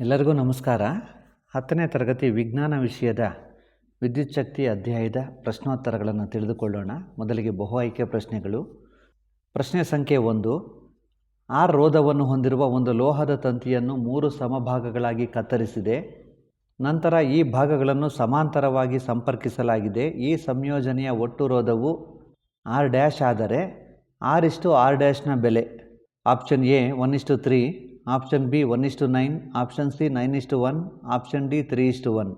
ಎಲ್ಲರಿಗೂ ನಮಸ್ಕಾರ. ಹತ್ತನೇ ತರಗತಿ ವಿಜ್ಞಾನ ವಿಷಯದ ವಿದ್ಯುತ್ ಶಕ್ತಿ ಅಧ್ಯಾಯದ ಪ್ರಶ್ನೋತ್ತರಗಳನ್ನು ತಿಳಿದುಕೊಳ್ಳೋಣ. ಮೊದಲಿಗೆ ಬಹು ಆಯ್ಕೆ ಪ್ರಶ್ನೆಗಳು. ಪ್ರಶ್ನೆ ಸಂಖ್ಯೆ ಒಂದು. ಆರ್ ರೋಧವನ್ನು ಹೊಂದಿರುವ ಒಂದು ಲೋಹದ ತಂತಿಯನ್ನು ಮೂರು ಸಮಭಾಗಗಳಾಗಿ ಕತ್ತರಿಸಿದೆ. ನಂತರ ಈ ಭಾಗಗಳನ್ನು ಸಮಾಂತರವಾಗಿ ಸಂಪರ್ಕಿಸಲಾಗಿದೆ. ಈ ಸಂಯೋಜನೆಯ ಒಟ್ಟು ರೋಧವು ಆರ್ ಡ್ಯಾಶ್ ಆದರೆ ಆರ್ ಇಷ್ಟು ಆರ್ ಡ್ಯಾಶ್ನ ಬೆಲೆ. ಆಪ್ಷನ್ ಎ ಒನ್ ಇಷ್ಟು ತ್ರೀ ಆಪ್ಷನ್ ಬಿ ಒನ್ ಇಷ್ಟು ನೈನ್, ಆಪ್ಷನ್ ಸಿ ನೈನ್ ಇಷ್ಟು ಒನ್, ಆಪ್ಷನ್ ಡಿ ತ್ರೀ ಇಷ್ಟು ಒನ್.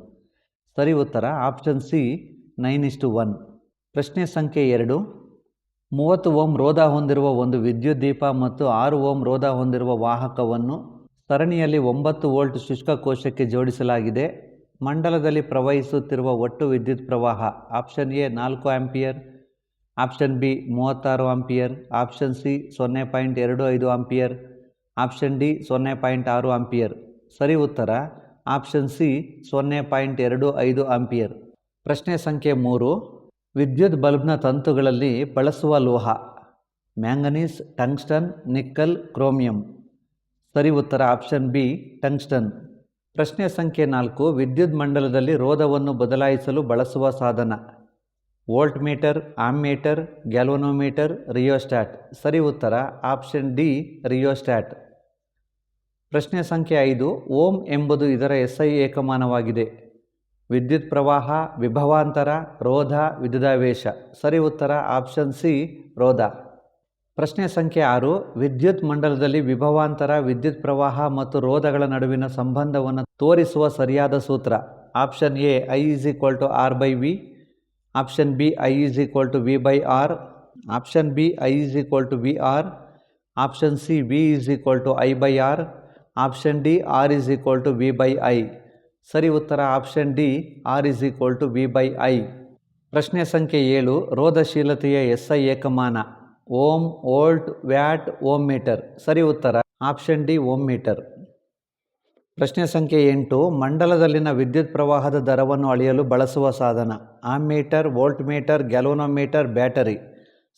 ಸರಿ ಉತ್ತರ, ಆಪ್ಷನ್ ಸಿ ನೈನ್ ಇಷ್ಟು ಒನ್. ಪ್ರಶ್ನೆ ಸಂಖ್ಯೆ ಎರಡು. ಮೂವತ್ತು ಓಮ್ ರೋಧ ಹೊಂದಿರುವ ಒಂದು ವಿದ್ಯುತ್ ದೀಪ ಮತ್ತು ಆರು ಓಮ್ ರೋಧ ಹೊಂದಿರುವ ವಾಹಕವನ್ನು ಸರಣಿಯಲ್ಲಿ ಒಂಬತ್ತು ವೋಲ್ಟ್ ಶುಷ್ಕ ಕೋಶಕ್ಕೆ ಜೋಡಿಸಲಾಗಿದೆ. ಮಂಡಲದಲ್ಲಿ ಪ್ರವಹಿಸುತ್ತಿರುವ ಒಟ್ಟು ವಿದ್ಯುತ್ ಪ್ರವಾಹ, ಆಪ್ಷನ್ ಎ ನಾಲ್ಕು ಆಂಪಿಯರ್, ಆಪ್ಷನ್ ಬಿ ಮೂವತ್ತಾರು ಆಂಪಿಯರ್, ಆಪ್ಷನ್ ಸಿ ಸೊನ್ನೆ ಪಾಯಿಂಟ್ ಎರಡು ಐದು ಆಂಪಿಯರ್ ಆಪ್ಷನ್ ಡಿ ಸೊನ್ನೆ ಪಾಯಿಂಟ್ ಆರು ಆಂಪಿಯರ್ ಸರಿ ಉತ್ತರ? ಆಪ್ಷನ್ ಸಿ ಸೊನ್ನೆ ಪಾಯಿಂಟ್ ಎರಡು ಐದು ಆಂಪಿಯರ್ ಪ್ರಶ್ನೆ ಸಂಖ್ಯೆ ಮೂರು. ವಿದ್ಯುತ್ ಬಲ್ಬ್ನ ತಂತುಗಳಲ್ಲಿ ಬಳಸುವ ಲೋಹ. ಮ್ಯಾಂಗನೀಸ್ ಟಂಗ್ಸ್ಟನ್ ನಿಕ್ಕಲ್ ಕ್ರೋಮಿಯಂ ಸರಿ ಉತ್ತರ? ಆಪ್ಷನ್ ಬಿ ಟಂಗ್ಸ್ಟನ್ ಪ್ರಶ್ನೆ ಸಂಖ್ಯೆ ನಾಲ್ಕು. ವಿದ್ಯುತ್ ಮಂಡಲದಲ್ಲಿ ರೋಧವನ್ನು ಬದಲಾಯಿಸಲು ಬಳಸುವ ಸಾಧನ. Volt meter ammeter galvanometer rheostat ಸರಿ ಉತ್ತರ? ಆಪ್ಷನ್ ಡಿ ರಿಯೋಸ್ಟ್ಯಾಟ್ ಪ್ರಶ್ನೆ ಸಂಖ್ಯೆ ಐದು, ಓಂ ಎಂಬುದು ಇದರ ಎಸ್ಐ ಏಕಮಾನವಾಗಿದೆ. ವಿದ್ಯುತ್ ಪ್ರವಾಹ, ವಿಭವಾಂತರ, ರೋಧ, ವಿದ್ಯುದಾವೇಶ. ಸರಿ ಉತ್ತರ, ಆಪ್ಷನ್ ಸಿ, ರೋಧ. ಪ್ರಶ್ನೆ ಸಂಖ್ಯೆ ಆರು, ವಿದ್ಯುತ್ ಮಂಡಲದಲ್ಲಿ ವಿಭವಾಂತರ, ವಿದ್ಯುತ್ ಪ್ರವಾಹ ಮತ್ತು ರೋಧಗಳ ನಡುವಿನ ಸಂಬಂಧವನ್ನು ತೋರಿಸುವ ಸರಿಯಾದ ಸೂತ್ರ. Option A, I is equal to R by V. Option B, I is equal to V by R. Option B, I is equal to V R. Option C, V is equal to I by R. Option D R is equal to V by I. ಸರಿ ಉತ್ತರ option D R is equal to V by I. ಪ್ರಶ್ನೆ ಸಂಖ್ಯೆ ಏಳು, ರೋಧಶೀಲತೆಯ SI ಏಕಮಾನ. Ohm, volt, watt, ohm metre. ಸರಿ ಉತ್ತರ option D ohm metre. ಪ್ರಶ್ನೆ ಸಂಖ್ಯೆ ಎಂಟು, ಮಂಡಲದಲ್ಲಿನ ವಿದ್ಯುತ್ ಪ್ರವಾಹದ ದರವನ್ನು ಅಳೆಯಲು ಬಳಸುವ ಸಾಧನ. Ammeter voltmeter galvanometer battery.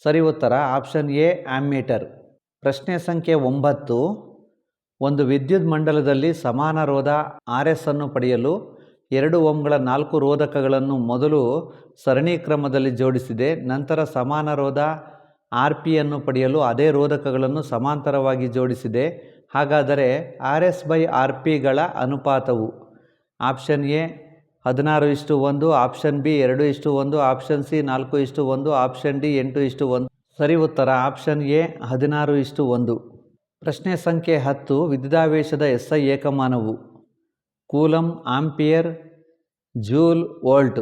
ಸರಿ ಉತ್ತರ ಆಪ್ಷನ್ ಎ ಆಮ್ಮೀಟರ್ ಪ್ರಶ್ನೆ ಸಂಖ್ಯೆ ಒಂಬತ್ತು ಒಂದು ವಿದ್ಯುತ್ ಮಂಡಲದಲ್ಲಿ ಸಮಾನ ರೋಧ ಆರ್ ಎಸ್ ಅನ್ನು ಪಡೆಯಲು ಎರಡು ಓಂಗಳ ನಾಲ್ಕು ರೋಧಕಗಳನ್ನು ಮೊದಲು ಸರಣಿ ಕ್ರಮದಲ್ಲಿ ಜೋಡಿಸಿದೆ, ನಂತರ ಸಮಾನ ರೋಧ ಆರ್ ಪಿಯನ್ನು ಪಡೆಯಲು ಅದೇ ರೋಧಕಗಳನ್ನು ಸಮಾಂತರವಾಗಿ ಜೋಡಿಸಿದೆ. ಹಾಗಾದರೆ ಆರ್ ಎಸ್ ಬೈ ಆರ್ ಪಿಗಳ ಅನುಪಾತವು ಆಪ್ಷನ್ ಎ ಹದಿನಾರು ಇಷ್ಟು ಒಂದು, ಆಪ್ಷನ್ ಬಿ ಎರಡು ಇಷ್ಟು ಒಂದು, ಆಪ್ಷನ್ ಸಿ ನಾಲ್ಕು ಇಷ್ಟು ಒಂದು, ಆಪ್ಷನ್ ಡಿ ಎಂಟು ಇಷ್ಟು ಒಂದು. ಸರಿ ಉತ್ತರ ಆಪ್ಷನ್ ಎ ಹದಿನಾರು ಇಷ್ಟು ಒಂದು. ಪ್ರಶ್ನೆ ಸಂಖ್ಯೆ ಹತ್ತು, ವಿದ್ಯುದಾವೇಶದ I ಏಕಮಾನವು. Coulomb, ampere, joule, volt.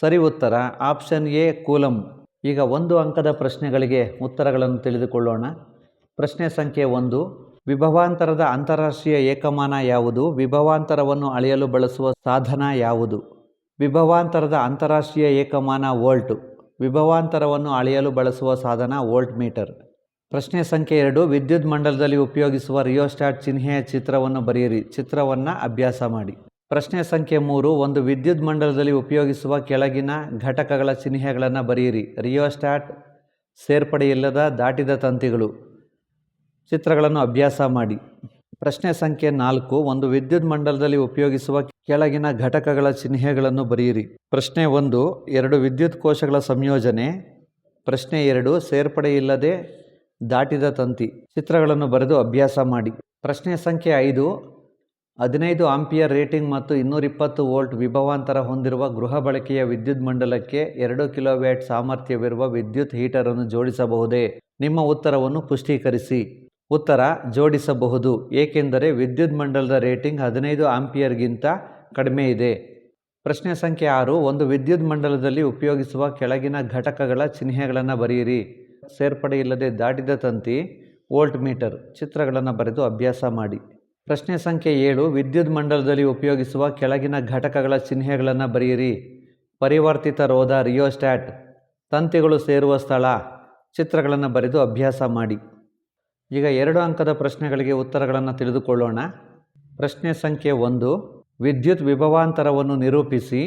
ಸರಿ ಉತ್ತರ, ಆಪ್ಷನ್ ಎ, ಕೂಲಂ. ಈಗ ಒಂದು ಅಂಕದ ಪ್ರಶ್ನೆಗಳಿಗೆ ಉತ್ತರಗಳನ್ನು ತಿಳಿದುಕೊಳ್ಳೋಣ. ಪ್ರಶ್ನೆ ಸಂಖ್ಯೆ ಒಂದು, ವಿಭವಾಂತರದ ಅಂತಾರಾಷ್ಟ್ರೀಯ ಏಕಮಾನ ಯಾವುದು? ವಿಭವಾಂತರವನ್ನು ಅಳೆಯಲು ಬಳಸುವ ಸಾಧನ ಯಾವುದು? ವಿಭವಾಂತರದ ಅಂತಾರಾಷ್ಟ್ರೀಯ ಏಕಮಾನ ವೋಲ್ಟ್. ವಿಭವಾಂತರವನ್ನು ಅಳೆಯಲು ಬಳಸುವ ಸಾಧನ ವೋಲ್ಟ್ ಮೀಟರ್ ಪ್ರಶ್ನೆ ಸಂಖ್ಯೆ ಎರಡು, ವಿದ್ಯುತ್ ಮಂಡಲದಲ್ಲಿ ಉಪಯೋಗಿಸುವ ರಿಯೋಸ್ಟಾಟ್ ಚಿಹ್ನೆಯ ಚಿತ್ರವನ್ನು ಬರೆಯಿರಿ. ಚಿತ್ರವನ್ನು ಅಭ್ಯಾಸ ಮಾಡಿ. ಪ್ರಶ್ನೆ ಸಂಖ್ಯೆ ಮೂರು, ಒಂದು ವಿದ್ಯುತ್ ಮಂಡಲದಲ್ಲಿ ಉಪಯೋಗಿಸುವ ಕೆಳಗಿನ ಘಟಕಗಳ ಚಿಹ್ನೆಗಳನ್ನು ಬರೆಯಿರಿ. ರಿಯೋಸ್ಟಾಟ್ ಸೇರ್ಪಡೆಯಿಲ್ಲದ ದಾಟಿದ ತಂತಿಗಳು. ಚಿತ್ರಗಳನ್ನು ಅಭ್ಯಾಸ ಮಾಡಿ. ಪ್ರಶ್ನೆ ಸಂಖ್ಯೆ ನಾಲ್ಕು, ಒಂದು ವಿದ್ಯುತ್ ಮಂಡಲದಲ್ಲಿ ಉಪಯೋಗಿಸುವ ಕೆಳಗಿನ ಘಟಕಗಳ ಚಿಹ್ನೆಗಳನ್ನು ಬರೆಯಿರಿ. ಪ್ರಶ್ನೆ ಒಂದು, ಎರಡು ವಿದ್ಯುತ್ ಕೋಶಗಳ ಸಂಯೋಜನೆ. ಪ್ರಶ್ನೆ ಎರಡು, ಸೇರ್ಪಡೆಯಿಲ್ಲದೆ ದಾಟಿದ ತಂತಿ. ಚಿತ್ರಗಳನ್ನು ಬರೆದು ಅಭ್ಯಾಸ ಮಾಡಿ. ಪ್ರಶ್ನೆ ಸಂಖ್ಯೆ ಐದು. ಹದಿನೈದು ಆಂಪಿಯರ್ ರೇಟಿಂಗ್ ಮತ್ತು ಇನ್ನೂರಿಪ್ಪತ್ತು ವೋಲ್ಟ್ ವಿಭವಾಂತರ ಹೊಂದಿರುವ ಗೃಹ ಬಳಕೆಯ ವಿದ್ಯುತ್ ಮಂಡಲಕ್ಕೆ ಎರಡು ಕಿಲೋವ್ಯಾಟ್ ಸಾಮರ್ಥ್ಯವಿರುವ ವಿದ್ಯುತ್ ಹೀಟರನ್ನು ಜೋಡಿಸಬಹುದೇ? ನಿಮ್ಮ ಉತ್ತರವನ್ನು ಪುಷ್ಟೀಕರಿಸಿ. ಉತ್ತರ, ಜೋಡಿಸಬಹುದು. ಏಕೆಂದರೆ ವಿದ್ಯುತ್ ಮಂಡಲದ ರೇಟಿಂಗ್ ಹದಿನೈದು ಆಂಪಿಯರ್ಗಿಂತ ಕಡಿಮೆ ಇದೆ. ಪ್ರಶ್ನೆ ಸಂಖ್ಯೆ ಆರು. ಒಂದು ವಿದ್ಯುತ್ ಮಂಡಲದಲ್ಲಿ ಉಪಯೋಗಿಸುವ ಕೆಳಗಿನ ಘಟಕಗಳ ಚಿಹ್ನೆಗಳನ್ನು ಬರೆಯಿರಿ. ಸೇರ್ಪಡೆಯಿಲ್ಲದೆ ದಾಟಿದ ತಂತಿ ವೋಲ್ಟ್ ಮೀಟರ್ ಚಿತ್ರಗಳನ್ನು ಬರೆದು ಅಭ್ಯಾಸ ಮಾಡಿ. ಪ್ರಶ್ನೆ ಸಂಖ್ಯೆ ಏಳು, ವಿದ್ಯುತ್ ಮಂಡಲದಲ್ಲಿ ಉಪಯೋಗಿಸುವ ಕೆಳಗಿನ ಘಟಕಗಳ ಚಿಹ್ನೆಗಳನ್ನು ಬರೆಯಿರಿ. ಪರಿವರ್ತಿತ ರೋಧ ರಿಯೋಸ್ಟ್ಯಾಟ್ ತಂತಿಗಳು ಸೇರುವ ಸ್ಥಳ, ಚಿತ್ರಗಳನ್ನು ಬರೆದು ಅಭ್ಯಾಸ ಮಾಡಿ. ಈಗ ಎರಡು ಅಂಕದ ಪ್ರಶ್ನೆಗಳಿಗೆ ಉತ್ತರಗಳನ್ನು ತಿಳಿದುಕೊಳ್ಳೋಣ. ಪ್ರಶ್ನೆ ಸಂಖ್ಯೆ ಒಂದು, ವಿದ್ಯುತ್ ವಿಭವಾಂತರವನ್ನು ನಿರೂಪಿಸಿ,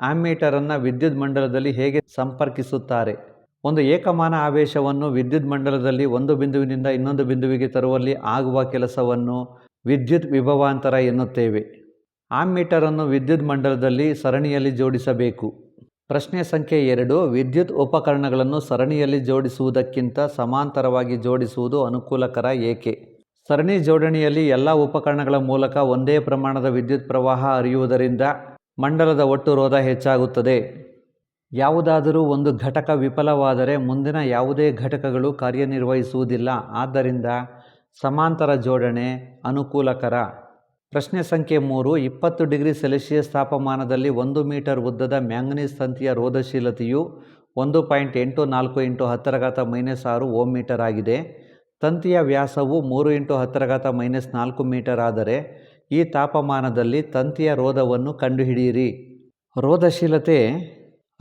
ಆಮ್ಮೀಟರನ್ನು ವಿದ್ಯುತ್ ಮಂಡಲದಲ್ಲಿ ಹೇಗೆ ಸಂಪರ್ಕಿಸುತ್ತಾರೆ? ಒಂದು ಏಕಮಾನ ಆವೇಶವನ್ನು ವಿದ್ಯುತ್ ಮಂಡಲದಲ್ಲಿ ಒಂದು ಬಿಂದುವಿನಿಂದ ಇನ್ನೊಂದು ಬಿಂದುವಿಗೆ ತರುವಲ್ಲಿ ಆಗುವ ಕೆಲಸವನ್ನು ವಿದ್ಯುತ್ ವಿಭವಾಂತರ ಎನ್ನುತ್ತೇವೆ. ಆಮ್ಮೀಟರನ್ನು ವಿದ್ಯುತ್ ಮಂಡಲದಲ್ಲಿ ಸರಣಿಯಲ್ಲಿ ಜೋಡಿಸಬೇಕು. ಪ್ರಶ್ನೆ ಸಂಖ್ಯೆ ಎರಡು, ವಿದ್ಯುತ್ ಉಪಕರಣಗಳನ್ನು ಸರಣಿಯಲ್ಲಿ ಜೋಡಿಸುವುದಕ್ಕಿಂತ ಸಮಾಂತರವಾಗಿ ಜೋಡಿಸುವುದು ಅನುಕೂಲಕರ ಏಕೆ? ಸರಣಿ ಜೋಡಣೆಯಲ್ಲಿ ಎಲ್ಲ ಉಪಕರಣಗಳ ಮೂಲಕ ಒಂದೇ ಪ್ರಮಾಣದ ವಿದ್ಯುತ್ ಪ್ರವಾಹ ಹರಿಯುವುದರಿಂದ ಮಂಡಲದ ಒಟ್ಟು ರೋಧ ಹೆಚ್ಚಾಗುತ್ತದೆ. ಯಾವುದಾದರೂ ಒಂದು ಘಟಕ ವಿಫಲವಾದರೆ ಮುಂದಿನ ಯಾವುದೇ ಘಟಕಗಳು ಕಾರ್ಯನಿರ್ವಹಿಸುವುದಿಲ್ಲ. ಆದ್ದರಿಂದ ಸಮಾಂತರ ಜೋಡಣೆ ಅನುಕೂಲಕರ. ಪ್ರಶ್ನೆ ಸಂಖ್ಯೆ ಮೂರು, ಇಪ್ಪತ್ತು ಡಿಗ್ರಿ ಸೆಲ್ಸಿಯಸ್ ತಾಪಮಾನದಲ್ಲಿ ಒಂದು ಮೀಟರ್ ಉದ್ದದ ಮ್ಯಾಂಗನೀಸ್ ತಂತಿಯ ರೋಧಶೀಲತೆಯು ಒಂದು ಪಾಯಿಂಟ್ ಎಂಟು ನಾಲ್ಕು ಇಂಟು ಹತ್ತರಘಾತ ಮೈನಸ್ ಆರು ಓಮ್ ಮೀಟರ್ ಆಗಿದೆ. ತಂತಿಯ ವ್ಯಾಸವು ಮೂರು ಇಂಟು ಹತ್ತರಘಾತ ಮೈನಸ್ ನಾಲ್ಕು ಮೀಟರ್ ಆದರೆ ಈ ತಾಪಮಾನದಲ್ಲಿ ತಂತಿಯ ರೋಧವನ್ನು ಕಂಡುಹಿಡಿಯಿರಿ. ರೋಧಶೀಲತೆ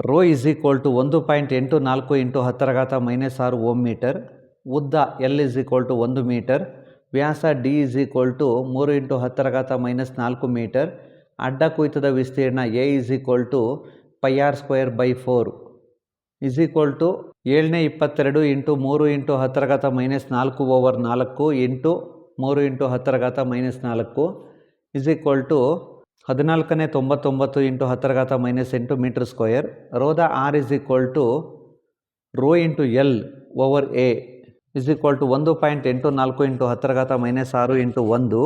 ರೋ ಇಸ್ ಈಕ್ವಲ್ ಟು ಒಂದು ಪಾಯಿಂಟ್ ಎಂಟು ನಾಲ್ಕು ಇಂಟು ಹತ್ತರಘಾತ ಮೈನಸ್ ಆರು ಓಮ್ ಮೀಟರ್. ಉದ್ದ ಎಲ್ ಇಸ್ ಈಕ್ವಲ್ ಟು ಒಂದು ಮೀಟರ್. ವ್ಯಾಸ ಡಿ ಇಸ್ ಈಕ್ವಲ್ ಟು ಮೂರು ಇಂಟು ಹತ್ತರಘಾತ ಮೈನಸ್ ನಾಲ್ಕು ಮೀಟರ್. ಅಡ್ಡ ಕುಯ್ತದ ವಿಸ್ತೀರ್ಣ A is equal to pi R square by four. Is equal to ಏಳನೇ ಇಪ್ಪತ್ತೆರಡು ಇಂಟು ಮೂರು ಇಂಟು ಹತ್ತರಘಾತ ಮೈನಸ್ ನಾಲ್ಕು ಓವರ್ ನಾಲ್ಕು ಇಂಟು ಮೂರು ಇಂಟು ಹತ್ತರಘಾತ ಮೈನಸ್ ನಾಲ್ಕು. ಇಸ್ ಈಕ್ವಲ್ ಟು ಹದಿನಾಲ್ಕನೇ ತೊಂಬತ್ತೊಂಬತ್ತು ಇಂಟು ಹತ್ತರಘಾತ ಮೈನಸ್ ಎಂಟು metre square ರೋದ R is equal to rho into L over A is equal to ಒಂದು ಪಾಯಿಂಟ್ ಎಂಟು ನಾಲ್ಕು ಇಂಟು ಹತ್ತರಘಾತ ಮೈನಸ್ ಆರು ಇಂಟು ಒಂದು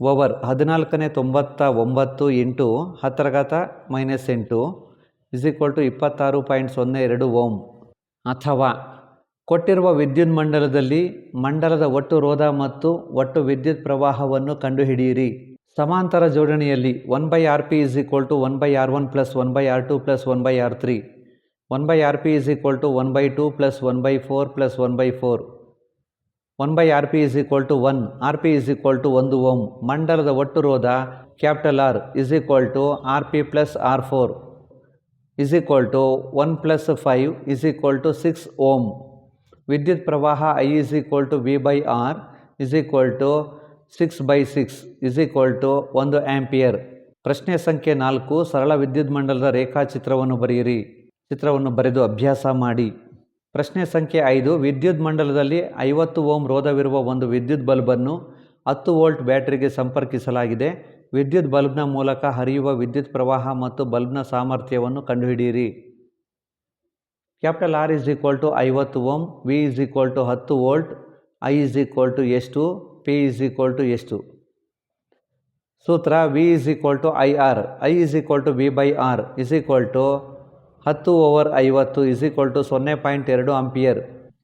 ಓವರ್ ಹದಿನಾಲ್ಕನೇ ತೊಂಬತ್ತ ಒಂಬತ್ತು ಇಂಟು ಹತ್ತರಘಾತ ಮೈನಸ್ ಎಂಟು ಇಸ್ ಈಕ್ವಲ್ ಟು ಇಪ್ಪತ್ತಾರು ಪಾಯಿಂಟ್ ಸೊನ್ನೆ ಎರಡು ಓಮ್. ಅಥವಾ ಕೊಟ್ಟಿರುವ ವಿದ್ಯುತ್ ಮಂಡಲದಲ್ಲಿ ಮಂಡಲದ ಒಟ್ಟು ರೋಧ ಮತ್ತು ಒಟ್ಟು ವಿದ್ಯುತ್ ಪ್ರವಾಹವನ್ನು ಕಂಡುಹಿಡಿಯಿರಿ. ಸಮಾಂತರ ಜೋಡಣೆಯಲ್ಲಿ one by R P is equal to one by R one plus one by R two plus one by R three one by R P is equal to one by two plus one by four plus one by four one by R P is equal to one R P is equal to ಒಂದು ohm ಮಂಡಲದ ಒಟ್ಟು ರೋಧ capital R is equal to R P plus R four is equal to one plus five is equal to six ohm ವಿದ್ಯುತ್ ಪ್ರವಾಹ I is equal to V by R is equal to six by six is equal to ಒಂದು ampere ಪ್ರಶ್ನೆ ಸಂಖ್ಯೆ ನಾಲ್ಕು, ಸರಳ ವಿದ್ಯುತ್ ಮಂಡಲದ ರೇಖಾಚಿತ್ರವನ್ನು ಬರೆಯಿರಿ. ಚಿತ್ರವನ್ನು ಬರೆದು ಅಭ್ಯಾಸ ಮಾಡಿ. ಪ್ರಶ್ನೆ ಸಂಖ್ಯೆ ಐದು, ವಿದ್ಯುತ್ ಮಂಡಲದಲ್ಲಿ ಐವತ್ತು ಓಮ್ ರೋಧವಿರುವ ಒಂದು ವಿದ್ಯುತ್ ಬಲ್ಬನ್ನು ಹತ್ತು ವೋಲ್ಟ್ ಬ್ಯಾಟರಿಗೆ ಸಂಪರ್ಕಿಸಲಾಗಿದೆ. ವಿದ್ಯುತ್ ಬಲ್ಬ್ನ ಮೂಲಕ ಹರಿಯುವ ವಿದ್ಯುತ್ ಪ್ರವಾಹ ಮತ್ತು ಬಲ್ಬ್ನ ಸಾಮರ್ಥ್ಯವನ್ನು ಕಂಡುಹಿಡಿಯಿರಿ. Capital R is equal to ಐವತ್ತು ohm V is equal to ಹತ್ತು volt I is equal to ಎಷ್ಟು? ಪಿ ಇಸ್ ಈಕ್ವಲ್ ಟು ಎಷ್ಟು ಸೂತ್ರ V is equal to I R I is equal to V by R is equal to ಹತ್ತು over ಐವತ್ತು is equal to ಸೊನ್ನೆ point ಎರಡು ampere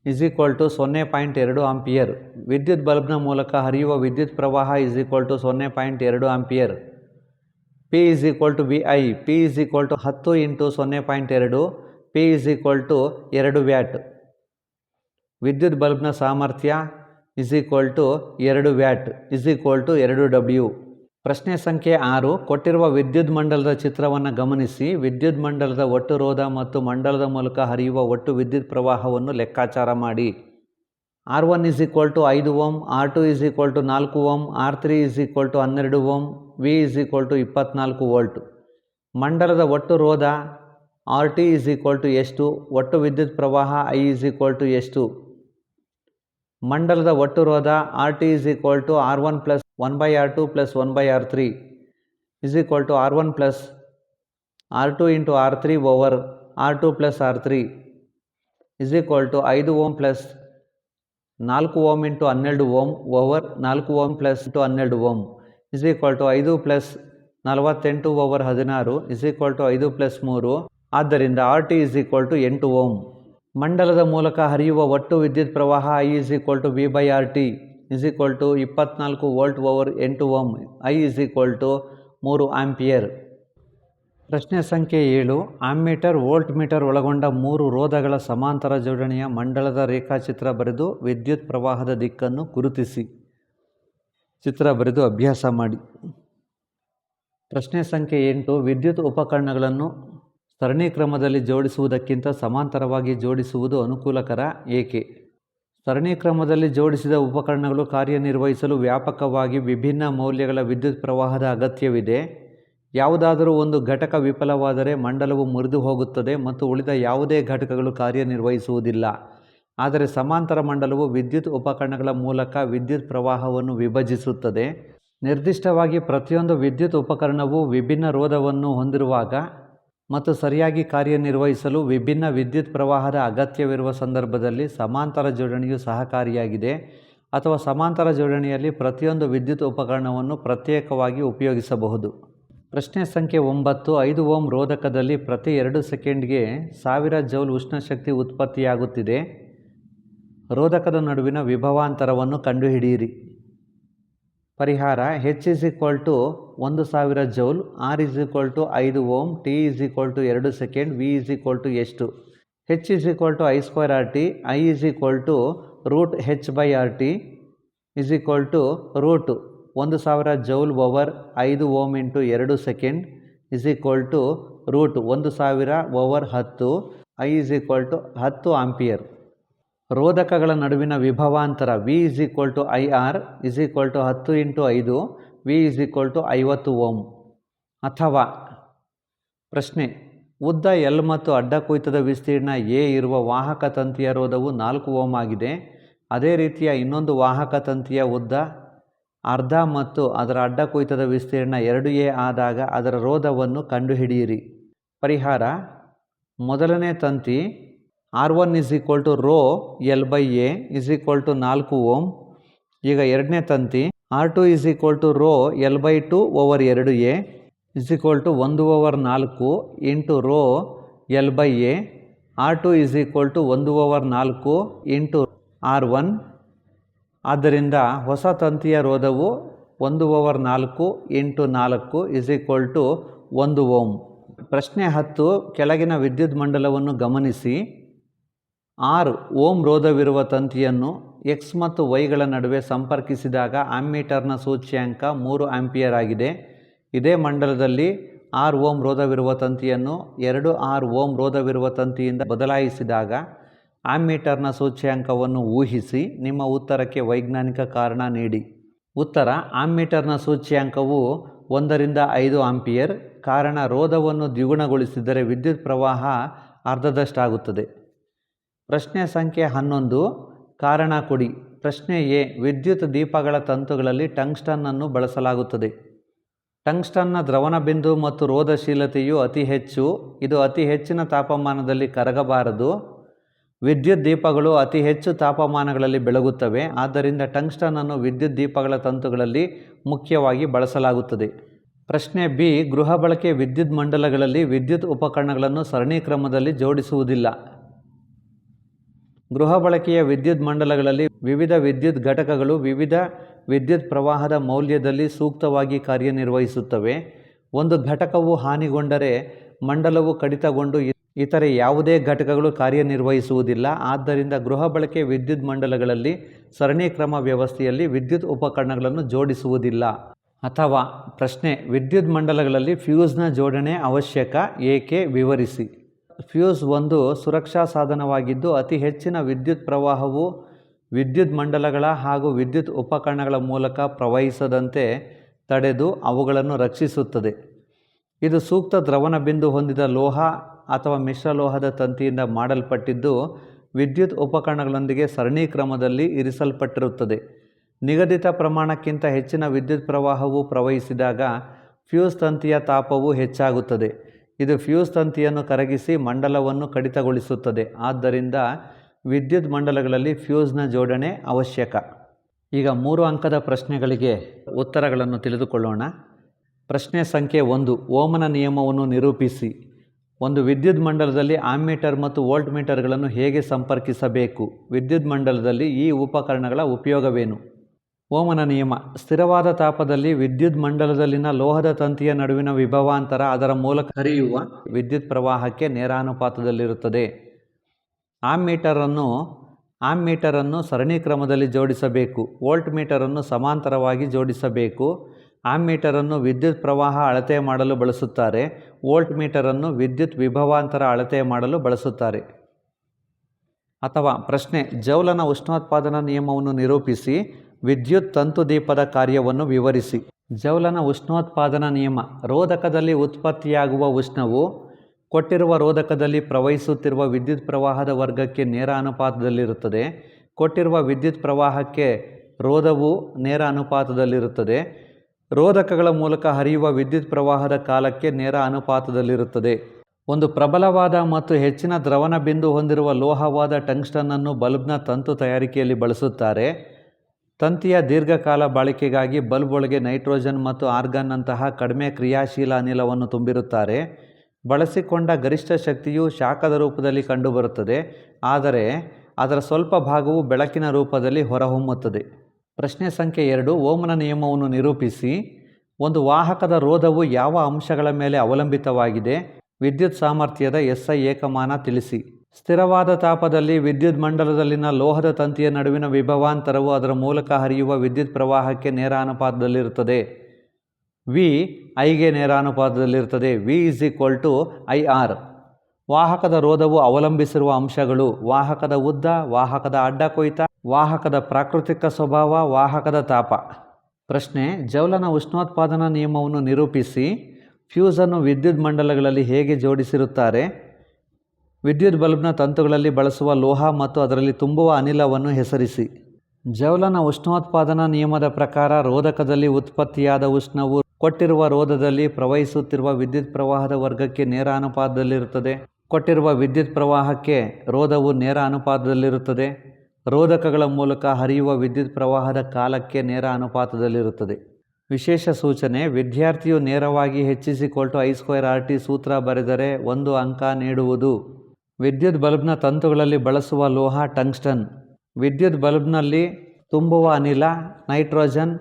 is equal to ಸೊನ್ನೆ point ಎರಡು ampere ವಿದ್ಯುತ್ ಬಲ್ಬ್ನ ಮೂಲಕ ಹರಿಯುವ ವಿದ್ಯುತ್ ಪ್ರವಾಹ ಇಸ್ ಈಕ್ವಲ್ ಟು ಸೊನ್ನೆ ಪಾಯಿಂಟ್ ಎರಡು ampere P is equal to V I P is equal to ಹತ್ತು ಇಂಟು ಸೊನ್ನೆ ಪಾಯಿಂಟ್ ಎರಡು ಪಿ ಇಸ್ ಈಕ್ವಲ್ ಟು ಎರಡು ವ್ಯಾಟ್ ವಿದ್ಯುತ್ ಬಲ್ಬ್ನ ಸಾಮರ್ಥ್ಯ ಇಸ್ ಈಕ್ವಲ್ ಟು ಎರಡು ವ್ಯಾಟ್ ಇಸ್ ಈಕ್ವಲ್ ಟು ಎರಡು ಡಬ್ಲ್ಯೂ ಪ್ರಶ್ನೆ ಸಂಖ್ಯೆ ಆರು, ಕೊಟ್ಟಿರುವ ವಿದ್ಯುತ್ ಮಂಡಲದ ಚಿತ್ರವನ್ನು ಗಮನಿಸಿ. ವಿದ್ಯುತ್ ಮಂಡಲದ ಒಟ್ಟು ರೋಧ ಮತ್ತು ಮಂಡಲದ ಮೂಲಕ ಹರಿಯುವ ಒಟ್ಟು ವಿದ್ಯುತ್ ಪ್ರವಾಹವನ್ನು ಲೆಕ್ಕಾಚಾರ ಮಾಡಿ. R one is equal to ಐದು ohm R two is equal to ನಾಲ್ಕು ohm R three is equal to ಹನ್ನೆರಡು ohm V is equal to ಇಪ್ಪತ್ನಾಲ್ಕು ವೋಲ್ಟ್. ಮಂಡಲದ ಒಟ್ಟು ರೋಧ R T is equal to ಎಷ್ಟು, ಒಟ್ಟು ವಿದ್ಯುತ್ ಪ್ರವಾಹ ಐ ಇಸ್ ಈಕ್ವಲ್ ಟು ಎಷ್ಟು? ಮಂಡಲದ ಒಟ್ಟು ರೋಧ R T is equal to R one plus one by R two plus one by R three is equal to R one plus R two into R three over R two plus R three is equal to ಐದು ohm plus ನಾಲ್ಕು ohm into ಹನ್ನೆರಡು ohm over ನಾಲ್ಕು ohm plus into ಹನ್ನೆರಡು ohm is equal to ಐದು plus ನಲವತ್ತೆಂಟು over ಹದಿನಾರು is equal to ಐದು plus ಮೂರು ಆದ್ದರಿಂದ R T is equal to ಎಂಟು ಓಮ್ ಮಂಡಲದ ಮೂಲಕ ಹರಿಯುವ ಒಟ್ಟು ವಿದ್ಯುತ್ ಪ್ರವಾಹ I is equal to V by R T is equal to ಇಪ್ಪತ್ನಾಲ್ಕು ವೋಲ್ಟ್ ಓವರ್ ಎಂಟು ohm. I is equal to ಮೂರು ಆಂಪಿಯರ್. ಪ್ರಶ್ನೆ ಸಂಖ್ಯೆ ಏಳು, ಆಮ್ಮೀಟರ್ ವೋಲ್ಟ್ ಮೀಟರ್ ಒಳಗೊಂಡ ಮೂರು ರೋಧಗಳ ಸಮಾಂತರ ಜೋಡಣೆಯ ಮಂಡಲದ ರೇಖಾಚಿತ್ರ ಬರೆದು ವಿದ್ಯುತ್ ಪ್ರವಾಹದ ದಿಕ್ಕನ್ನು ಗುರುತಿಸಿ. ಚಿತ್ರ ಬರೆದು ಅಭ್ಯಾಸ ಮಾಡಿ. ಪ್ರಶ್ನೆ ಸಂಖ್ಯೆ ಎಂಟು, ವಿದ್ಯುತ್ ಉಪಕರಣಗಳನ್ನು ಸರಣಿ ಕ್ರಮದಲ್ಲಿ ಜೋಡಿಸುವುದಕ್ಕಿಂತ ಸಮಾಂತರವಾಗಿ ಜೋಡಿಸುವುದು ಅನುಕೂಲಕರ, ಏಕೆ? ಸರಣಿ ಕ್ರಮದಲ್ಲಿ ಜೋಡಿಸಿದ ಉಪಕರಣಗಳು ಕಾರ್ಯನಿರ್ವಹಿಸಲು ವ್ಯಾಪಕವಾಗಿ ವಿಭಿನ್ನ ಮೌಲ್ಯಗಳ ವಿದ್ಯುತ್ ಪ್ರವಾಹದ ಅಗತ್ಯವಿದೆ. ಯಾವುದಾದರೂ ಒಂದು ಘಟಕ ವಿಫಲವಾದರೆ ಮಂಡಲವು ಮುರಿದು ಹೋಗುತ್ತದೆ ಮತ್ತು ಉಳಿದ ಯಾವುದೇ ಘಟಕಗಳು ಕಾರ್ಯನಿರ್ವಹಿಸುವುದಿಲ್ಲ. ಆದರೆ ಸಮಾಂತರ ಮಂಡಲವು ವಿದ್ಯುತ್ ಉಪಕರಣಗಳ ಮೂಲಕ ವಿದ್ಯುತ್ ಪ್ರವಾಹವನ್ನು ವಿಭಜಿಸುತ್ತದೆ. ನಿರ್ದಿಷ್ಟವಾಗಿ ಪ್ರತಿಯೊಂದು ವಿದ್ಯುತ್ ಉಪಕರಣವು ವಿಭಿನ್ನ ರೋಧವನ್ನು ಹೊಂದಿರುವಾಗ ಮತ್ತು ಸರಿಯಾಗಿ ಕಾರ್ಯನಿರ್ವಹಿಸಲು ವಿಭಿನ್ನ ವಿದ್ಯುತ್ ಪ್ರವಾಹದ ಅಗತ್ಯವಿರುವ ಸಂದರ್ಭದಲ್ಲಿ ಸಮಾಂತರ ಜೋಡಣೆಯು ಸಹಕಾರಿಯಾಗಿದೆ ಅಥವಾ ಸಮಾಂತರ ಜೋಡಣೆಯಲ್ಲಿ ಪ್ರತಿಯೊಂದು ವಿದ್ಯುತ್ ಉಪಕರಣವನ್ನು ಪ್ರತ್ಯೇಕವಾಗಿ ಉಪಯೋಗಿಸಬಹುದು. ಪ್ರಶ್ನೆ ಸಂಖ್ಯೆ ಒಂಬತ್ತು, ಐದು ಓಮ್ ರೋಧಕದಲ್ಲಿ ಪ್ರತಿ ಎರಡು ಸೆಕೆಂಡ್ಗೆ ಸಾವಿರ ಜೌಲ್ ಉಷ್ಣಶಕ್ತಿ ಉತ್ಪತ್ತಿಯಾಗುತ್ತಿದೆ. ರೋಧಕದ ನಡುವಿನ ವಿಭವಾಂತರವನ್ನು ಕಂಡುಹಿಡಿಯಿರಿ. ಪರಿಹಾರ ಹೆಚ್ ಇಸ್ ಈಕ್ವಲ್ ಟು ಒಂದು ಸಾವಿರ joule R is equal to ಐದು ohm T is equal to ಎರಡು second V is equal to ಎಷ್ಟು H is equal to I square R T I is equal to root H by R T is equal to root ಒಂದು ಸಾವಿರ joule over ಐದು ohm into ಎರಡು second is equal to root ಒಂದು ಸಾವಿರ over ಹತ್ತು I is equal to ಹತ್ತು ampere ರೋಧಕಗಳ ನಡುವಿನ ವಿಭವಾಂತರ V is equal to I R is equal to ಹತ್ತು ಇಂಟು ಐದು ವಿ ಇಸ್ ಈಕ್ವಲ್ ಟು ಐವತ್ತು ಓಮ್. ಅಥವಾ ಪ್ರಶ್ನೆ, ಉದ್ದ ಎಲ್ ಮತ್ತು ಅಡ್ಡ ಕುಯ್ತದ ವಿಸ್ತೀರ್ಣ ಎ ಇರುವ ವಾಹಕ ತಂತಿಯ ರೋಧವು ನಾಲ್ಕು ಓಮ್ ಆಗಿದೆ. ಅದೇ ರೀತಿಯ ಇನ್ನೊಂದು ವಾಹಕ ತಂತಿಯ ಉದ್ದ ಅರ್ಧ ಮತ್ತು ಅದರ ಅಡ್ಡ ಕುಯ್ತದ ವಿಸ್ತೀರ್ಣ ಎರಡು ಎ ಆದಾಗ ಅದರ ರೋಧವನ್ನು ಕಂಡುಹಿಡಿಯಿರಿ. ಪರಿಹಾರ, ಮೊದಲನೇ ತಂತಿ R one is equal to rho L by A is equal to ನಾಲ್ಕು ಓಮ್. ಈಗ ಎರಡನೇ ತಂತಿ R two is equal to rho L by two over ಎರಡು ಎ ಇಸ್ ಈಕ್ವಲ್ ಟು ಒಂದು ಓವರ್ ನಾಲ್ಕು into rho L by A R two is equal to ಒಂದು over ನಾಲ್ಕು into R one ಆದ್ದರಿಂದ ಹೊಸ ತಂತಿಯ ರೋಧವು ಒಂದು ಓವರ್ ನಾಲ್ಕು ಇಂಟು ನಾಲ್ಕು ಇಸ್ ಈಕ್ವಲ್ ಟು ಒಂದು ಓಮ್. ಪ್ರಶ್ನೆ ಹತ್ತು, ಕೆಳಗಿನ ವಿದ್ಯುತ್ ಮಂಡಲವನ್ನು ಗಮನಿಸಿ. ಆರ್ ಓಮ್ ರೋಧವಿರುವ ತಂತಿಯನ್ನು ಎಕ್ಸ್ ಮತ್ತು ವೈಗಳ ನಡುವೆ ಸಂಪರ್ಕಿಸಿದಾಗ ಆಮ್ಮೀಟರ್ನ ಸೂಚ್ಯಾಂಕ ಮೂರು ಆಂಪಿಯರ್ ಆಗಿದೆ. ಇದೇ ಮಂಡಲದಲ್ಲಿ ಆರ್ ಓಮ್ ರೋಧವಿರುವ ತಂತಿಯನ್ನು ಎರಡು ಆರ್ ಓಮ್ ರೋಧವಿರುವ ತಂತಿಯಿಂದ ಬದಲಾಯಿಸಿದಾಗ ಆಮ್ಮೀಟರ್ನ ಸೂಚ್ಯಾಂಕವನ್ನು ಊಹಿಸಿ ನಿಮ್ಮ ಉತ್ತರಕ್ಕೆ ವೈಜ್ಞಾನಿಕ ಕಾರಣ ನೀಡಿ. ಉತ್ತರ ಆಮ್ಮೀಟರ್ನ ಸೂಚ್ಯಾಂಕವು ಒಂದರಿಂದ ಐದು ಆಂಪಿಯರ್ ಕಾರಣ ರೋಧವನ್ನು ದ್ವಿಗುಣಗೊಳಿಸಿದರೆ ವಿದ್ಯುತ್ ಪ್ರವಾಹ ಅರ್ಧದಷ್ಟಾಗುತ್ತದೆ. ಪ್ರಶ್ನೆ ಸಂಖ್ಯೆ ಹನ್ನೊಂದು ಕಾರಣ ಕೊಡಿ. ಪ್ರಶ್ನೆ ಎ. ವಿದ್ಯುತ್ ದೀಪಗಳ ತಂತುಗಳಲ್ಲಿ ಟಂಗ್ಸ್ಟನ್ನನ್ನು ಬಳಸಲಾಗುತ್ತದೆ. ಟಂಗ್ಸ್ಟನ್ನ ದ್ರವಣ ಬಿಂದು ಮತ್ತು ರೋಧಶೀಲತೆಯು ಅತಿ ಹೆಚ್ಚು. ಇದು ಅತಿ ಹೆಚ್ಚಿನ ತಾಪಮಾನದಲ್ಲಿ ಕರಗಬಾರದು. ವಿದ್ಯುತ್ ದೀಪಗಳು ಅತಿ ಹೆಚ್ಚು ತಾಪಮಾನಗಳಲ್ಲಿ ಬೆಳಗುತ್ತವೆ. ಆದ್ದರಿಂದ ಟಂಗ್ಸ್ಟನ್ನನ್ನು ವಿದ್ಯುತ್ ದೀಪಗಳ ತಂತುಗಳಲ್ಲಿ ಮುಖ್ಯವಾಗಿ ಬಳಸಲಾಗುತ್ತದೆ. ಪ್ರಶ್ನೆ ಬಿ. ಗೃಹ ಬಳಕೆ ವಿದ್ಯುತ್ ಮಂಡಲಗಳಲ್ಲಿ ವಿದ್ಯುತ್ ಉಪಕರಣಗಳನ್ನು ಸರಣಿ ಕ್ರಮದಲ್ಲಿ ಜೋಡಿಸುವುದಿಲ್ಲ. ಗೃಹ ಬಳಕೆಯ ವಿದ್ಯುತ್ ಮಂಡಲಗಳಲ್ಲಿ ವಿವಿಧ ವಿದ್ಯುತ್ ಘಟಕಗಳು ವಿವಿಧ ವಿದ್ಯುತ್ ಪ್ರವಾಹದ ಮೌಲ್ಯದಲ್ಲಿ ಸೂಕ್ತವಾಗಿ ಕಾರ್ಯನಿರ್ವಹಿಸುತ್ತವೆ. ಒಂದು ಘಟಕವು ಹಾನಿಗೊಂಡರೆ ಮಂಡಲವು ಕಡಿತಗೊಂಡು ಇತರೆ ಯಾವುದೇ ಘಟಕಗಳು ಕಾರ್ಯನಿರ್ವಹಿಸುವುದಿಲ್ಲ. ಆದ್ದರಿಂದ ಗೃಹ ಬಳಕೆ ವಿದ್ಯುತ್ ಮಂಡಲಗಳಲ್ಲಿ ಸರಣಿ ಕ್ರಮ ವ್ಯವಸ್ಥೆಯಲ್ಲಿ ವಿದ್ಯುತ್ ಉಪಕರಣಗಳನ್ನು ಜೋಡಿಸುವುದಿಲ್ಲ. ಅಥವಾ ಪ್ರಶ್ನೆ, ವಿದ್ಯುತ್ ಮಂಡಲಗಳಲ್ಲಿ ಫ್ಯೂಸ್ನ ಜೋಡಣೆ ಅವಶ್ಯಕ? ಏಕೆ? ವಿವರಿಸಿ. ಫ್ಯೂಸ್ ಒಂದು ಸುರಕ್ಷಾ ಸಾಧನವಾಗಿದ್ದು, ಅತಿ ಹೆಚ್ಚಿನ ವಿದ್ಯುತ್ ಪ್ರವಾಹವು ವಿದ್ಯುತ್ ಮಂಡಲಗಳ ಹಾಗೂ ವಿದ್ಯುತ್ ಉಪಕರಣಗಳ ಮೂಲಕ ಪ್ರವಹಿಸದಂತೆ ತಡೆದು ಅವುಗಳನ್ನು ರಕ್ಷಿಸುತ್ತದೆ. ಇದು ಸೂಕ್ತ ದ್ರವಣ ಬಿಂದು ಹೊಂದಿದ ಲೋಹ ಅಥವಾ ಮಿಶ್ರಲೋಹದ ತಂತಿಯಿಂದ ಮಾಡಲ್ಪಟ್ಟಿದ್ದು, ವಿದ್ಯುತ್ ಉಪಕರಣಗಳೊಂದಿಗೆ ಸರಣಿ ಕ್ರಮದಲ್ಲಿ ಇರಿಸಲ್ಪಟ್ಟಿರುತ್ತದೆ. ನಿಗದಿತ ಪ್ರಮಾಣಕ್ಕಿಂತ ಹೆಚ್ಚಿನ ವಿದ್ಯುತ್ ಪ್ರವಾಹವು ಪ್ರವಹಿಸಿದಾಗ, ಫ್ಯೂಸ್ ತಂತಿಯ ತಾಪವು ಹೆಚ್ಚಾಗುತ್ತದೆ. ಇದು ಫ್ಯೂಸ್ ತಂತಿಯನ್ನು ಕರಗಿಸಿ ಮಂಡಲವನ್ನು ಕಡಿತಗೊಳಿಸುತ್ತದೆ. ಆದ್ದರಿಂದ ವಿದ್ಯುತ್ ಮಂಡಲಗಳಲ್ಲಿ ಫ್ಯೂಸ್ನ ಜೋಡಣೆ ಅವಶ್ಯಕ. ಈಗ ಮೂರು ಅಂಕದ ಪ್ರಶ್ನೆಗಳಿಗೆ ಉತ್ತರಗಳನ್ನು ತಿಳಿದುಕೊಳ್ಳೋಣ. ಪ್ರಶ್ನೆ ಸಂಖ್ಯೆ ಒಂದು, ಓಮನ ನಿಯಮವನ್ನು ನಿರೂಪಿಸಿ. ಒಂದು ವಿದ್ಯುತ್ ಮಂಡಲದಲ್ಲಿ ಆಮ್ಮೀಟರ್ ಮತ್ತು ವೋಲ್ಟ್ ಮೀಟರ್ಗಳನ್ನು ಹೇಗೆ ಸಂಪರ್ಕಿಸಬೇಕು? ವಿದ್ಯುತ್ ಮಂಡಲದಲ್ಲಿ ಈ ಉಪಕರಣಗಳ ಉಪಯೋಗವೇನು? ಓಮನ ನಿಯಮ. ಸ್ಥಿರವಾದ ತಾಪದಲ್ಲಿ ವಿದ್ಯುತ್ ಮಂಡಲದಲ್ಲಿನ ಲೋಹದ ತಂತಿಯ ನಡುವಿನ ವಿಭವಾಂತರ ಅದರ ಮೂಲಕ ಹರಿಯುವ ವಿದ್ಯುತ್ ಪ್ರವಾಹಕ್ಕೆ ನೇರಾನುಪಾತದಲ್ಲಿರುತ್ತದೆ. ಆಮ್ ಮೀಟರನ್ನು ಆಮ್ ಮೀಟರನ್ನು ಸರಣಿ ಕ್ರಮದಲ್ಲಿ ಜೋಡಿಸಬೇಕು. ವೋಲ್ಟ್ ಮೀಟರನ್ನು ಸಮಾಂತರವಾಗಿ ಜೋಡಿಸಬೇಕು. ಆಮ್ಮೀಟರನ್ನು ವಿದ್ಯುತ್ ಪ್ರವಾಹ ಅಳತೆ ಮಾಡಲು ಬಳಸುತ್ತಾರೆ. ವೋಲ್ಟ್ ಮೀಟರನ್ನು ವಿದ್ಯುತ್ ವಿಭವಾಂತರ ಅಳತೆ ಮಾಡಲು ಬಳಸುತ್ತಾರೆ. ಅಥವಾ ಪ್ರಶ್ನೆ, ಜೌಲನ ಉಷ್ಣೋತ್ಪಾದನಾ ನಿಯಮವನ್ನು ನಿರೂಪಿಸಿ. ವಿದ್ಯುತ್ ತಂತು ದೀಪದ ಕಾರ್ಯವನ್ನು ವಿವರಿಸಿ. ಜೌಲನ ಉಷ್ಣೋತ್ಪಾದನಾ ನಿಯಮ. ರೋಧಕದಲ್ಲಿ ಉತ್ಪತ್ತಿಯಾಗುವ ಉಷ್ಣವು ಕೊಟ್ಟಿರುವ ರೋಧಕದಲ್ಲಿ ಪ್ರವಹಿಸುತ್ತಿರುವ ವಿದ್ಯುತ್ ಪ್ರವಾಹದ ವರ್ಗಕ್ಕೆ ನೇರ ಅನುಪಾತದಲ್ಲಿರುತ್ತದೆ. ಕೊಟ್ಟಿರುವ ವಿದ್ಯುತ್ ಪ್ರವಾಹಕ್ಕೆ ರೋಧವು ನೇರ ಅನುಪಾತದಲ್ಲಿರುತ್ತದೆ. ರೋಧಕಗಳ ಮೂಲಕ ಹರಿಯುವ ವಿದ್ಯುತ್ ಪ್ರವಾಹದ ಕಾಲಕ್ಕೆ ನೇರ ಅನುಪಾತದಲ್ಲಿರುತ್ತದೆ. ಒಂದು ಪ್ರಬಲವಾದ ಮತ್ತು ಹೆಚ್ಚಿನ ದ್ರವಣ ಬಿಂದು ಹೊಂದಿರುವ ಲೋಹವಾದ ಟಂಗ್ಸ್ಟನ್ನನ್ನು ಬಲ್ಬ್ನ ತಂತು ತಯಾರಿಕೆಯಲ್ಲಿ ಬಳಸುತ್ತಾರೆ. ತಂತಿಯ ದೀರ್ಘಕಾಲ ಬಾಳಿಕೆಗಾಗಿ ಬಲ್ಬ್ ಒಳಗೆ ನೈಟ್ರೋಜನ್ ಮತ್ತು ಆರ್ಗನ್ನಂತಹ ಕಡಿಮೆ ಕ್ರಿಯಾಶೀಲ ಅನಿಲವನ್ನು ತುಂಬಿರುತ್ತಾರೆ. ಬಳಸಿಕೊಂಡ ಗರಿಷ್ಠ ಶಕ್ತಿಯು ಶಾಖದ ರೂಪದಲ್ಲಿ ಕಂಡುಬರುತ್ತದೆ. ಆದರೆ ಅದರ ಸ್ವಲ್ಪ ಭಾಗವು ಬೆಳಕಿನ ರೂಪದಲ್ಲಿ ಹೊರಹೊಮ್ಮುತ್ತದೆ. ಪ್ರಶ್ನೆ ಸಂಖ್ಯೆ ಎರಡು, ಓಮನ ನಿಯಮವನ್ನು ನಿರೂಪಿಸಿ. ಒಂದು ವಾಹಕದ ರೋಧವು ಯಾವ ಅಂಶಗಳ ಮೇಲೆ ಅವಲಂಬಿತವಾಗಿದೆ? ವಿದ್ಯುತ್ ಸಾಮರ್ಥ್ಯದ ಎಸ್ಐ ಏಕಮಾನ ತಿಳಿಸಿ. ಸ್ಥಿರವಾದ ತಾಪದಲ್ಲಿ ವಿದ್ಯುತ್ ಮಂಡಲದಲ್ಲಿನ ಲೋಹದ ತಂತಿಯ ನಡುವಿನ ವಿಭವಾಂತರವು ಅದರ ಮೂಲಕ ಹರಿಯುವ ವಿದ್ಯುತ್ ಪ್ರವಾಹಕ್ಕೆ ನೇರ ಅನುಪಾತದಲ್ಲಿರುತ್ತದೆ ವಿ ಐಗೆ ನೇರ ಅನುಪಾತದಲ್ಲಿರುತ್ತದೆ V is equal to I R ವಾಹಕದ ರೋಧವು ಅವಲಂಬಿಸಿರುವ ಅಂಶಗಳು. ವಾಹಕದ ಉದ್ದ, ವಾಹಕದ ಅಡ್ಡ ಕೊಯ್ತ, ವಾಹಕದ ಪ್ರಾಕೃತಿಕ ಸ್ವಭಾವ, ವಾಹಕದ ತಾಪ. ಪ್ರಶ್ನೆ, ಜೌಲನ ಉಷ್ಣೋತ್ಪಾದನಾ ನಿಯಮವನ್ನು ನಿರೂಪಿಸಿ, ಫ್ಯೂಸನ್ನು ವಿದ್ಯುತ್ ಮಂಡಲಗಳಲ್ಲಿ ಹೇಗೆ ಜೋಡಿಸಿರುತ್ತಾರೆ? ವಿದ್ಯುತ್ ಬಲ್ಬ್ನ ತಂತುಗಳಲ್ಲಿ ಬಳಸುವ ಲೋಹ ಮತ್ತು ಅದರಲ್ಲಿ ತುಂಬುವ ಅನಿಲವನ್ನು ಹೆಸರಿಸಿ. ಜೌಲನ ಉಷ್ಣೋತ್ಪಾದನಾ ನಿಯಮದ ಪ್ರಕಾರ ರೋಧಕದಲ್ಲಿ ಉತ್ಪತ್ತಿಯಾದ ಉಷ್ಣವು ಕೊಟ್ಟಿರುವ ರೋಧದಲ್ಲಿ ಪ್ರವಹಿಸುತ್ತಿರುವ ವಿದ್ಯುತ್ ಪ್ರವಾಹದ ವರ್ಗಕ್ಕೆ ನೇರ ಅನುಪಾತದಲ್ಲಿರುತ್ತದೆ. ಕೊಟ್ಟಿರುವ ವಿದ್ಯುತ್ ಪ್ರವಾಹಕ್ಕೆ ರೋಧವು ನೇರ ಅನುಪಾತದಲ್ಲಿರುತ್ತದೆ. ರೋಧಕಗಳ ಮೂಲಕ ಹರಿಯುವ ವಿದ್ಯುತ್ ಪ್ರವಾಹದ ಕಾಲಕ್ಕೆ ನೇರ ಅನುಪಾತದಲ್ಲಿರುತ್ತದೆ. ವಿಶೇಷ ಸೂಚನೆ, ವಿದ್ಯಾರ್ಥಿಯು ನೇರವಾಗಿ ಹೆಚ್ಚಿಸಿಕೊಲ್ಟು ಐ ಸ್ಕ್ವೇರ್ ಆರ್ ಟಿ ಸೂತ್ರ ಬರೆದರೆ ಒಂದು ಅಂಕ ನೀಡುವುದು. ವಿದ್ಯುತ್ ಬಲ್ಬ್ನ ತಂತುಗಳಲ್ಲಿ ಬಳಸುವ ಲೋಹ ಟಂಗ್ಸ್ಟನ್. ವಿದ್ಯುತ್ ಬಲ್ಬ್ನಲ್ಲಿ ತುಂಬುವ ಅನಿಲ, ನೈಟ್ರೋಜನ್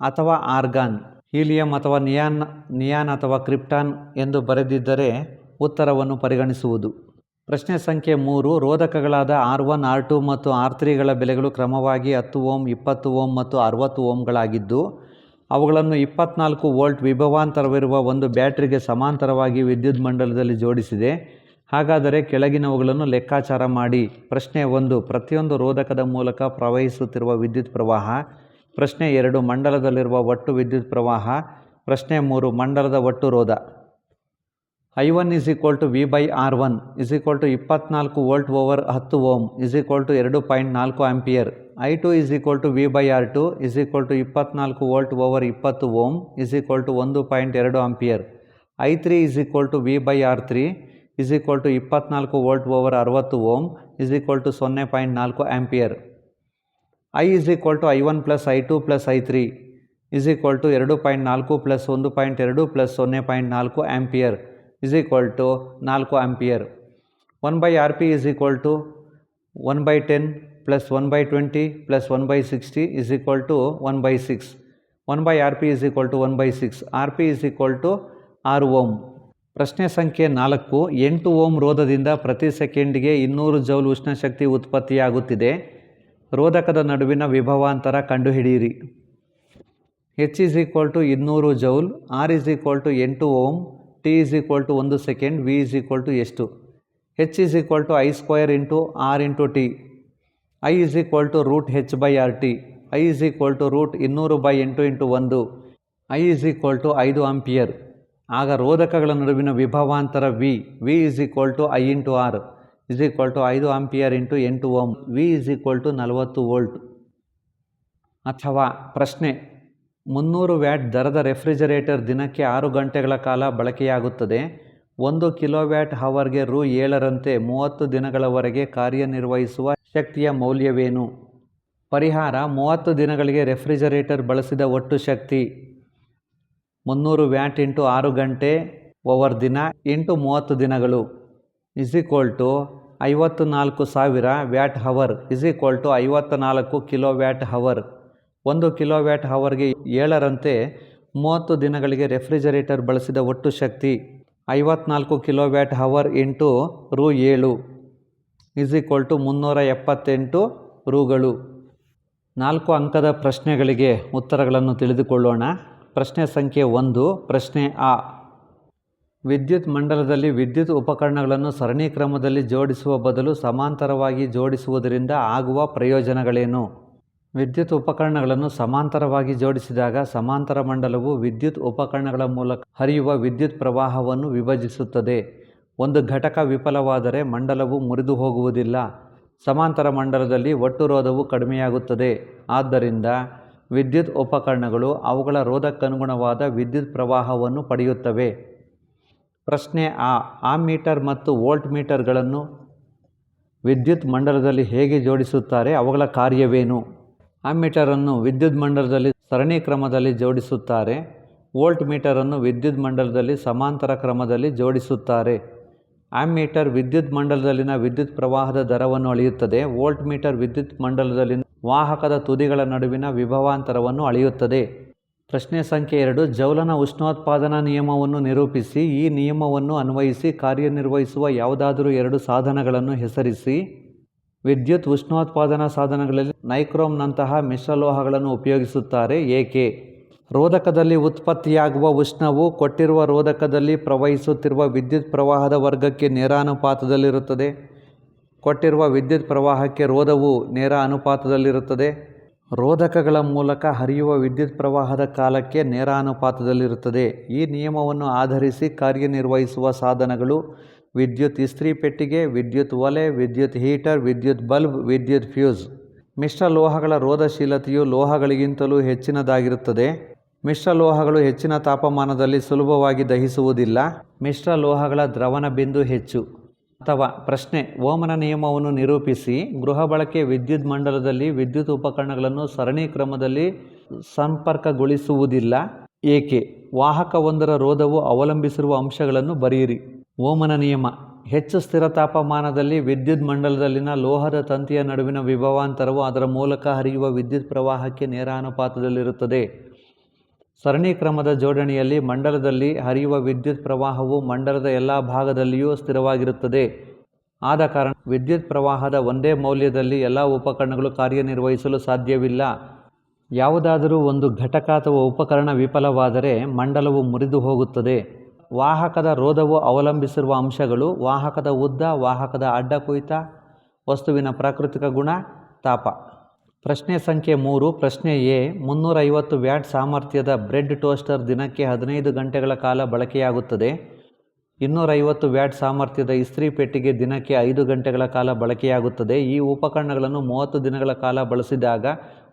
ಅಥವಾ ಆರ್ಗಾನ್, ಹೀಲಿಯಂ ಅಥವಾ ನಿಯಾನ್ ನಿಯಾನ್ ಅಥವಾ ಕ್ರಿಪ್ಟಾನ್ ಎಂದು ಬರೆದಿದ್ದರೆ ಉತ್ತರವನ್ನು ಪರಿಗಣಿಸುವುದು. ಪ್ರಶ್ನೆ ಸಂಖ್ಯೆ ಮೂರು, ರೋಧಕಗಳಾದ ಆರ್ ಒನ್, ಆರ್ ಟು ಮತ್ತು ಆರ್ ತ್ರೀಗಳ ಬೆಲೆಗಳು ಕ್ರಮವಾಗಿ ಹತ್ತು ಓಮ್, ಇಪ್ಪತ್ತು ಓಮ್ ಮತ್ತು ಅರವತ್ತು ಓಮ್ಗಳಾಗಿದ್ದು, ಅವುಗಳನ್ನು ಇಪ್ಪತ್ನಾಲ್ಕು ವೋಲ್ಟ್ ವಿಭವಾಂತರವಿರುವ ಒಂದು ಬ್ಯಾಟ್ರಿಗೆ ಸಮಾಂತರವಾಗಿ ವಿದ್ಯುತ್ ಮಂಡಲದಲ್ಲಿ ಜೋಡಿಸಿದೆ. ಹಾಗಾದರೆ ಕೆಳಗಿನವುಗಳನ್ನು ಲೆಕ್ಕಾಚಾರ ಮಾಡಿ. ಪ್ರಶ್ನೆ ಒಂದು, ಪ್ರತಿಯೊಂದು ರೋಧಕದ ಮೂಲಕ ಪ್ರವಹಿಸುತ್ತಿರುವ ವಿದ್ಯುತ್ ಪ್ರವಾಹ. ಪ್ರಶ್ನೆ ಎರಡು, ಮಂಡಲದಲ್ಲಿರುವ ಒಟ್ಟು ವಿದ್ಯುತ್ ಪ್ರವಾಹ. ಪ್ರಶ್ನೆ ಮೂರು, ಮಂಡಲದ ಒಟ್ಟು ರೋಧ. I one is equal to V by R one is equal to ಇಪ್ಪತ್ನಾಲ್ಕು ವೋಲ್ಟ್ ಓವರ್ ಹತ್ತು ಓಮ್ ಇಸ್ ಈಕ್ವಲ್ ಟು ಎರಡು ಪಾಯಿಂಟ್ ನಾಲ್ಕು ampere I two is equal to V by R two is equal to ಇಪ್ಪತ್ನಾಲ್ಕು volt over ಇಪ್ಪತ್ತು ohm is equal to ಒಂದು point ಎರಡು ampere I three is equal to V by R three is equal to ಇಪ್ಪತ್ನಾಲ್ಕು volt over ಅರವತ್ತು ohm is equal to ಸೊನ್ನೆ point ನಾಲ್ಕು ampere I is equal to I one plus I two plus I three is equal to ಎರಡು point ನಾಲ್ಕು plus ಒಂದು point ಎರಡು plus ಸೊನ್ನೆ point ನಾಲ್ಕು ಆಂಪಿಯರ್ ಇಸ್ ಈಕ್ವಲ್ ಟು ನಾಲ್ಕು ampere one by R P is equal to one by ten plus one by twenty plus one by sixty is equal to one by six one by R P is equal to one by six R P is equal to ಆರು ohm ಪ್ರಶ್ನೆ ಸಂಖ್ಯೆ ನಾಲ್ಕು, ಎಂಟು ohm ರೋಧದಿಂದ ಪ್ರತಿ ಸೆಕೆಂಡಿಗೆ ಇನ್ನೂರು joule ಉಷ್ಣಶಕ್ತಿ ಉತ್ಪತ್ತಿಯಾಗುತ್ತಿದೆ. ರೋಧಕದ ನಡುವಿನ ವಿಭವಾಂತರ ಕಂಡುಹಿಡಿಯಿರಿ. ಎಚ್ ಈಸ್ ಈಕ್ವಲ್ ಟು ಇನ್ನೂರು joule R is equal to ಎಂಟು ohm T is equal to ಒಂದು second V is equal to ಎಷ್ಟು? H is equal to I square into R into T I is equal to root H by R T I is equal to root ಇನ್ನೂರು by ಎಂಟು into ಒಂದು. I is equal to ಐದು ampere ಆಗ ರೋಧಕಗಳ ನಡುವಿನ ವಿಭವಾಂತರ V V is equal to I into R is equal to ಐದು ampere into ಎಂಟು ohm V is equal to ನಲವತ್ತು ವೋಲ್ಟ್ ಅಥವಾ ಪ್ರಶ್ನೆ, ಮುನ್ನೂರು ವ್ಯಾಟ್ ದರದ ರೆಫ್ರಿಜರೇಟರ್ ದಿನಕ್ಕೆ ಆರು ಗಂಟೆಗಳ ಕಾಲ ಬಳಕೆಯಾಗುತ್ತದೆ, ಒಂದು ಕಿಲೋವ್ಯಾಟ್ ಹವರ್ಗೆ ರು ಏಳರಂತೆ ಮೂವತ್ತು ದಿನಗಳವರೆಗೆ ಕಾರ್ಯನಿರ್ವಹಿಸುವ ಶಕ್ತಿಯ ಮೌಲ್ಯವೇನು? ಪರಿಹಾರ, ಮೂವತ್ತು ದಿನಗಳಿಗೆ ರೆಫ್ರಿಜರೇಟರ್ ಬಳಸಿದ ಒಟ್ಟು ಶಕ್ತಿ. ಮುನ್ನೂರು ವ್ಯಾಟ್ ಇಂಟು ಆರು ಗಂಟೆ ಓವರ್ ದಿನ ಇಂಟು ಮೂವತ್ತು ದಿನಗಳು ಇಸ್ ಈಕ್ವಲ್ ಟು ಐವತ್ತು ನಾಲ್ಕು ಸಾವಿರ watt hour is equal to ಐವತ್ತ ನಾಲ್ಕು ಕಿಲೋ ವ್ಯಾಟ್ ಹವರ್ ಒಂದು ಕಿಲೋ ವ್ಯಾಟ್ ಹವರ್ಗೆ ಏಳರಂತೆ ಮೂವತ್ತು ದಿನಗಳಿಗೆ ರೆಫ್ರಿಜರೇಟರ್ ಬಳಸಿದ ಒಟ್ಟು ಶಕ್ತಿ ಐವತ್ನಾಲ್ಕು ಕಿಲೋ ವ್ಯಾಟ್ ಹವರ್ ಇಂಟು ರು ಏಳು ಇಸ್ ಈಕ್ವಲ್ ಟು ಮುನ್ನೂರ ಎಪ್ಪತ್ತೆಂಟು ರೂಗಳು. ನಾಲ್ಕು ಅಂಕದ ಪ್ರಶ್ನೆಗಳಿಗೆ ಉತ್ತರಗಳನ್ನು ತಿಳಿದುಕೊಳ್ಳೋಣ. ಪ್ರಶ್ನೆ ಸಂಖ್ಯೆ ಒಂದು, ಪ್ರಶ್ನೆ ಆ. ವಿದ್ಯುತ್ ಮಂಡಲದಲ್ಲಿ ವಿದ್ಯುತ್ ಉಪಕರಣಗಳನ್ನು ಸರಣಿ ಕ್ರಮದಲ್ಲಿ ಜೋಡಿಸುವ ಬದಲು ಸಮಾಂತರವಾಗಿ ಜೋಡಿಸುವುದರಿಂದ ಆಗುವ ಪ್ರಯೋಜನಗಳೇನು? ವಿದ್ಯುತ್ ಉಪಕರಣಗಳನ್ನು ಸಮಾಂತರವಾಗಿ ಜೋಡಿಸಿದಾಗ ಸಮಾಂತರ ಮಂಡಲವು ವಿದ್ಯುತ್ ಉಪಕರಣಗಳ ಮೂಲಕ ಹರಿಯುವ ವಿದ್ಯುತ್ ಪ್ರವಾಹವನ್ನು ವಿಭಜಿಸುತ್ತದೆ. ಒಂದು ಘಟಕ ವಿಫಲವಾದರೆ ಮಂಡಲವು ಮುರಿದು ಹೋಗುವುದಿಲ್ಲ. ಸಮಾಂತರ ಮಂಡಲದಲ್ಲಿ ಒಟ್ಟು ರೋಧವು ಕಡಿಮೆಯಾಗುತ್ತದೆ. ಆದ್ದರಿಂದ ವಿದ್ಯುತ್ ಉಪಕರಣಗಳು ಅವುಗಳ ರೋಧಕ್ಕನುಗುಣವಾದ ವಿದ್ಯುತ್ ಪ್ರವಾಹವನ್ನು ಪಡೆಯುತ್ತವೆ. ಪ್ರಶ್ನೆ ಆ ಆ ಮೀಟರ್ ಮತ್ತು ವೋಲ್ಟ್ ಮೀಟರ್ಗಳನ್ನು ವಿದ್ಯುತ್ ಮಂಡಲದಲ್ಲಿ ಹೇಗೆ ಜೋಡಿಸುತ್ತಾರೆ, ಅವುಗಳ ಕಾರ್ಯವೇನು? ಆ ಮೀಟರನ್ನು ವಿದ್ಯುತ್ ಮಂಡಲದಲ್ಲಿ ಸರಣಿ ಕ್ರಮದಲ್ಲಿ ಜೋಡಿಸುತ್ತಾರೆ, ವೋಲ್ಟ್ ಮೀಟರನ್ನು ವಿದ್ಯುತ್ ಮಂಡಲದಲ್ಲಿ ಸಮಾಂತರ ಕ್ರಮದಲ್ಲಿ ಜೋಡಿಸುತ್ತಾರೆ. ಆಮ್ಮೀಟರ್ ವಿದ್ಯುತ್ ಮಂಡಲದಲ್ಲಿನ ವಿದ್ಯುತ್ ಪ್ರವಾಹದ ದರವನ್ನು ಅಳೆಯುತ್ತದೆ. ವೋಲ್ಟ್ ಮೀಟರ್ ವಿದ್ಯುತ್ ಮಂಡಲದಲ್ಲಿನ ವಾಹಕದ ತುದಿಗಳ ನಡುವಿನ ವಿಭವಾಂತರವನ್ನು ಅಳೆಯುತ್ತದೆ. ಪ್ರಶ್ನೆ ಸಂಖ್ಯೆ ಎರಡು, ಜೌಲನ ಉಷ್ಣೋತ್ಪಾದನಾ ನಿಯಮವನ್ನು ನಿರೂಪಿಸಿ, ಈ ನಿಯಮವನ್ನು ಅನ್ವಯಿಸಿ ಕಾರ್ಯನಿರ್ವಹಿಸುವ ಯಾವುದಾದರೂ ಎರಡು ಸಾಧನಗಳನ್ನು ಹೆಸರಿಸಿ. ವಿದ್ಯುತ್ ಉಷ್ಣೋತ್ಪಾದನಾ ಸಾಧನಗಳಲ್ಲಿ ನೈಕ್ರೋಮ್ನಂತಹ ಮಿಶ್ರಲೋಹಗಳನ್ನು ಉಪಯೋಗಿಸುತ್ತಾರೆ. ಏಕೆ? ರೋಧಕದಲ್ಲಿ ಉತ್ಪತ್ತಿಯಾಗುವ ಉಷ್ಣವು ಕೊಟ್ಟಿರುವ ರೋಧಕದಲ್ಲಿ ಪ್ರವಹಿಸುತ್ತಿರುವ ವಿದ್ಯುತ್ ಪ್ರವಾಹದ ವರ್ಗಕ್ಕೆ ನೇರ ಅನುಪಾತದಲ್ಲಿರುತ್ತದೆ. ಕೊಟ್ಟಿರುವ ವಿದ್ಯುತ್ ಪ್ರವಾಹಕ್ಕೆ ರೋಧವು ನೇರ ಅನುಪಾತದಲ್ಲಿರುತ್ತದೆ. ರೋಧಕಗಳ ಮೂಲಕ ಹರಿಯುವ ವಿದ್ಯುತ್ ಪ್ರವಾಹದ ಕಾಲಕ್ಕೆ ನೇರ ಅನುಪಾತದಲ್ಲಿರುತ್ತದೆ. ಈ ನಿಯಮವನ್ನು ಆಧರಿಸಿ ಕಾರ್ಯನಿರ್ವಹಿಸುವ ಸಾಧನಗಳು ವಿದ್ಯುತ್ ಇಸ್ತ್ರಿ ಪೆಟ್ಟಿಗೆ, ವಿದ್ಯುತ್ ಒಲೆ, ವಿದ್ಯುತ್ ಹೀಟರ್, ವಿದ್ಯುತ್ ಬಲ್ಬ್, ವಿದ್ಯುತ್ ಫ್ಯೂಸ್. ಮಿಶ್ರ ಲೋಹಗಳ ರೋಧಶೀಲತೆಯು ಲೋಹಗಳಿಗಿಂತಲೂ ಹೆಚ್ಚಿನದಾಗಿರುತ್ತದೆ. ಮಿಶ್ರ ಲೋಹಗಳು ಹೆಚ್ಚಿನ ತಾಪಮಾನದಲ್ಲಿ ಸುಲಭವಾಗಿ ದಹಿಸುವುದಿಲ್ಲ. ಮಿಶ್ರ ಲೋಹಗಳ ದ್ರವಣ ಬಿಂದು ಹೆಚ್ಚು. ಅಥವಾ ಪ್ರಶ್ನೆ, ಓಮನ ನಿಯಮವನ್ನು ನಿರೂಪಿಸಿ. ಗೃಹ ಬಳಕೆ ವಿದ್ಯುತ್ ಮಂಡಲದಲ್ಲಿ ವಿದ್ಯುತ್ ಉಪಕರಣಗಳನ್ನು ಸರಣಿ ಕ್ರಮದಲ್ಲಿ ಸಂಪರ್ಕಗೊಳಿಸುವುದಿಲ್ಲ. ಏಕೆ? ವಾಹಕವೊಂದರ ರೋಧವು ಅವಲಂಬಿಸಿರುವ ಅಂಶಗಳನ್ನು ಬರೆಯಿರಿ. ಓಮನ ನಿಯಮ. ಹೆಚ್ಚು ಸ್ಥಿರ ತಾಪಮಾನದಲ್ಲಿ ವಿದ್ಯುತ್ ಮಂಡಲದಲ್ಲಿನ ಲೋಹದ ತಂತಿಯ ನಡುವಿನ ವಿಭವಾಂತರವು ಅದರ ಮೂಲಕ ಹರಿಯುವ ವಿದ್ಯುತ್ ಪ್ರವಾಹಕ್ಕೆ ನೇರಾನುಪಾತದಲ್ಲಿರುತ್ತದೆ ಸರಣಿ ಕ್ರಮದ ಜೋಡಣೆಯಲ್ಲಿ ಮಂಡಲದಲ್ಲಿ ಹರಿಯುವ ವಿದ್ಯುತ್ ಪ್ರವಾಹವು ಮಂಡಲದ ಎಲ್ಲ ಭಾಗದಲ್ಲಿಯೂ ಸ್ಥಿರವಾಗಿರುತ್ತದೆ. ಆದ ಕಾರಣ ವಿದ್ಯುತ್ ಪ್ರವಾಹದ ಒಂದೇ ಮೌಲ್ಯದಲ್ಲಿ ಎಲ್ಲ ಉಪಕರಣಗಳು ಕಾರ್ಯನಿರ್ವಹಿಸಲು ಸಾಧ್ಯವಿಲ್ಲ. ಯಾವುದಾದರೂ ಒಂದು ಘಟಕ ಅಥವಾ ಉಪಕರಣ ವಿಫಲವಾದರೆ ಮಂಡಲವು ಮುರಿದು ಹೋಗುತ್ತದೆ. ವಾಹಕದ ರೋಧವು ಅವಲಂಬಿಸಿರುವ ಅಂಶಗಳು ವಾಹಕದ ಉದ್ದ, ವಾಹಕದ ಅಡ್ಡ ಕುಯಿತ, ವಸ್ತುವಿನ ಪ್ರಾಕೃತಿಕ ಗುಣ, ತಾಪ. ಪ್ರಶ್ನೆ ಸಂಖ್ಯೆ ಮೂರು, ಪ್ರಶ್ನೆ ಎ, ಮುನ್ನೂರೈವತ್ತು ವ್ಯಾಟ್ ಸಾಮರ್ಥ್ಯದ ಬ್ರೆಡ್ ಟೋಸ್ಟರ್ ದಿನಕ್ಕೆ ಹದಿನೈದು ಗಂಟೆಗಳ ಕಾಲ ಬಳಕೆಯಾಗುತ್ತದೆ. ಇನ್ನೂರೈವತ್ತು ವ್ಯಾಟ್ ಸಾಮರ್ಥ್ಯದ ಇಸ್ತ್ರಿ ಪೆಟ್ಟಿಗೆ ದಿನಕ್ಕೆ ಐದು ಗಂಟೆಗಳ ಕಾಲ ಬಳಕೆಯಾಗುತ್ತದೆ. ಈ ಉಪಕರಣಗಳನ್ನು ಮೂವತ್ತು ದಿನಗಳ ಕಾಲ ಬಳಸಿದಾಗ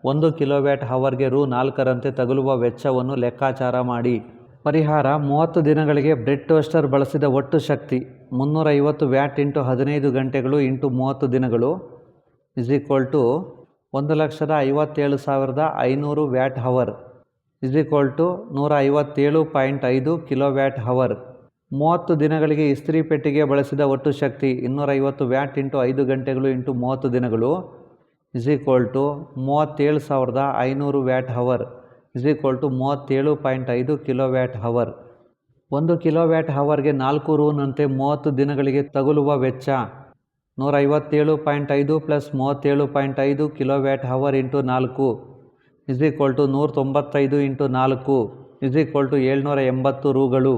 ಒಂದು ಕಿಲೋವ್ಯಾಟ್ ಹವರ್ಗೆ ರು ನಾಲ್ಕರಂತೆ ತಗುಲುವ ವೆಚ್ಚವನ್ನು ಲೆಕ್ಕಾಚಾರ ಮಾಡಿ. ಪರಿಹಾರ, ಮೂವತ್ತು ದಿನಗಳಿಗೆ ಬ್ರೆಡ್ ಟೋಸ್ಟರ್ ಬಳಸಿದ ಒಟ್ಟು ಶಕ್ತಿ ಮುನ್ನೂರೈವತ್ತು ವ್ಯಾಟ್ ಇಂಟು ಹದಿನೈದು ಗಂಟೆಗಳು ಇಂಟು ಮೂವತ್ತು ದಿನಗಳು. ಇಸ್ ಈಕ್ವಲ್ ಟು ಒಂದು ಲಕ್ಷದ ಐವತ್ತೇಳು ಸಾವಿರದ ಐನೂರು watt hour. Is equal to ನೂರ ಐವತ್ತೇಳು ಪಾಯಿಂಟ್ ಐದು ಕಿಲೋ ವ್ಯಾಟ್ ಹವರ್. ಮೂವತ್ತು ದಿನಗಳಿಗೆ ಇಸ್ತ್ರಿ ಪೆಟ್ಟಿಗೆ ಬಳಸಿದ ಒಟ್ಟು ಶಕ್ತಿ ಇನ್ನೂರೈವತ್ತು ವ್ಯಾಟ್ ಇಂಟು ಐದು ಗಂಟೆಗಳು ಇಂಟು ಮೂವತ್ತು ದಿನಗಳು. ಇಸ್ ಈಕ್ವಲ್ ಟು ಮೂವತ್ತೇಳು ಸಾವಿರದ ಐನೂರು watt hour. Is equal to ಮೂವತ್ತೇಳು ಪಾಯಿಂಟ್ ಐದು ಕಿಲೋ ವ್ಯಾಟ್ ಹವರ್. ಒಂದು ಕಿಲೋ ವ್ಯಾಟ್ ಹವರ್ಗೆ ನಾಲ್ಕು ರೂನಂತೆ ಮೂವತ್ತು ದಿನಗಳಿಗೆ ತಗುಲುವ ವೆಚ್ಚ. ನೂರ ಐವತ್ತೇಳು ಪಾಯಿಂಟ್ ಐದು ಪ್ಲಸ್ ಮೂವತ್ತೇಳು ಪಾಯಿಂಟ್ ಐದು ಕಿಲೋವ್ಯಾಟ್ ಹವರ್ ಇಂಟು ನಾಲ್ಕು ಇಸ್ ಈಕ್ವಲ್ ಟು ನೂರ ತೊಂಬತ್ತೈದು ಇಂಟು ನಾಲ್ಕು ಇಸ್ ಈಕ್ವಲ್ ಟು ಏಳ್ನೂರ ಎಂಬತ್ತು ರೂಗಳು.